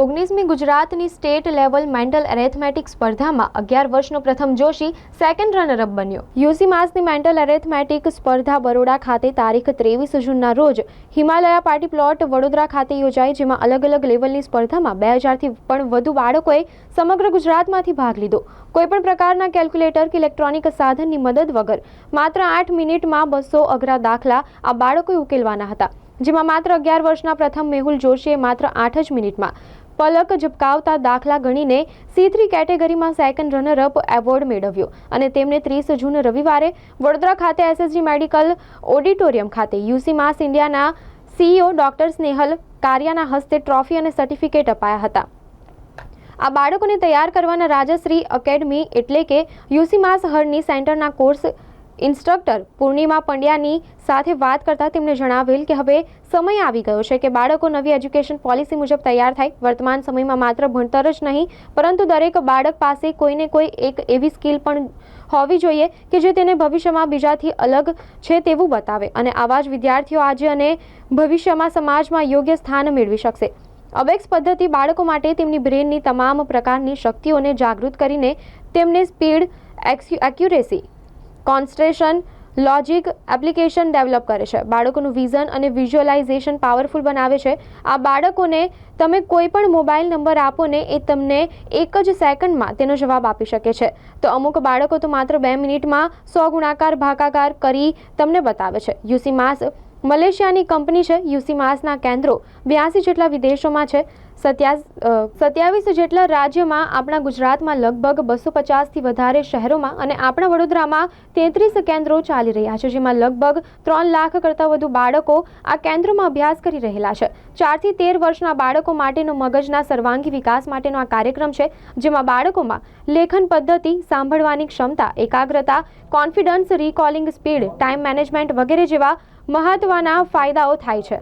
ઓગણીસમી ગુજરાતની state level mental arithmetic સ્પર્ધામાં અગિયાર વર્ષનો Pratham Joshi second runner up બન્યો. યુસી માસની મેન્ટલ એરેથમેટિક સ્પર્ધા બરોડા ખાતે તારીખ ત્રેવીસ જૂનના રોજ હિમાલયા પાર્ટી પ્લોટ વડોદરા ખાતે યોજાઈ, જેમાં અલગ અલગ લેવલની સ્પર્ધામાં બે હજારથી પણ વધુ બાળકોએ સમગ્ર ગુજરાતમાંથી ભાગ લીધો. કોઈપણ પ્રકારના કેલ્ક્યુલેટર કે ઇલેક્ટ્રોનિક સાધનની મદદ વગર માત્ર આઠ મિનિટમાં બસો અઘરા દાખલા આ બાળકોએ ઉકેલવાના હતા, જેમાં માત્ર અગિયાર વર્ષના પ્રથમ મેહુલ જોશીએ માત્ર આઠ જ મિનિટમાં પલક ઝબકાવતા દાખલા ગણીને સી થ્રી કેટેગરીમાં સેકન્ડ રનરઅપ એવોર્ડ મેળવ્યો અને તેમને ત્રીસ જૂન રવિવારે વડોદરા ખાતે એસએસજી મેડિકલ ઓડિટોરિયમ ખાતે યુસી માસ ઇન્ડિયાના સીઈઓ ડોક્ટર સ્નેહલ કારિયાના હસ્તે ટ્રોફી અને સર્ટિફિકેટ અપાયા હતા. આ બાળકોને તૈયાર કરવાના રાજશ્રી એકેડમી એટલે કે યુસી માસ હરની સેન્ટરના કોર્સ ઇન્સ્ટ્રક્ટર પૂર્ણિમા પંડ્યાની સાથે વાત કરતા તેમણે જણાવેલ કે હવે સમય આવી ગયો છે કે બાળકો નવી એજ્યુકેશન પોલિસી મુજબ તૈયાર થાય. વર્તમાન સમયમાં માત્ર ભણતર જ નહીં, પરંતુ દરેક બાળક પાસે કોઈને કોઈ એક એવી સ્કિલ પણ હોવી જોઈએ કે જે તેને ભવિષ્યમાં બીજાથી અલગ છે તેવું બતાવે. અને આવા જ વિદ્યાર્થીઓ આજે અને ભવિષ્યમાં સમાજમાં યોગ્ય સ્થાન મેળવી શકશે. અવેક્સ પદ્ધતિ બાળકો માટે તેમની બ્રેનની તમામ પ્રકારની શક્તિઓને જાગૃત કરીને તેમને speed accuracy concentration logic application develop કરે છે. બાળકોનું વિઝન અને વિઝ્યુઅલાઇઝેશન પાવરફુલ બનાવે છે. આ બાળકોને તમે કોઈ પણ મોબાઈલ નંબર આપો ને એ તમને એક જ સેકન્ડમાં તેનો જવાબ આપી શકે છે. તો અમુક બાળકો તો માત્ર બે મિનિટમાં સો ગુણાકાર, ભાગાકાર કરી તમને બતાવે છે. યુસી માસ મલેશિયાની કંપની છે. યુસી માસના કેન્દ્રો બ્યાસી જેટલા વિદેશોમાં છે. સત્યાવીસ જેટલા રાજ્યમાં આપણા ગુજરાતમાં લગભગ બસો પચાસથી વધારે શહેરોમાં અને આપણા વડોદરામાં તેત્રીસ કેન્દ્રો ચાલી રહ્યા છે, જેમાં લગભગ ત્રણ લાખ કરતાં વધુ બાળકો આ કેન્દ્રોમાં અભ્યાસ કરી રહેલા છે. ચારથી તેર વર્ષના બાળકો માટેનો મગજના સર્વાંગી વિકાસ માટેનો આ કાર્યક્રમ છે, જેમાં બાળકોમાં લેખન પદ્ધતિ, સાંભળવાની ક્ષમતા, એકાગ્રતા, confidence recalling speed time management વગેરે જેવા મહત્વના ફાયદાઓ થાય છે.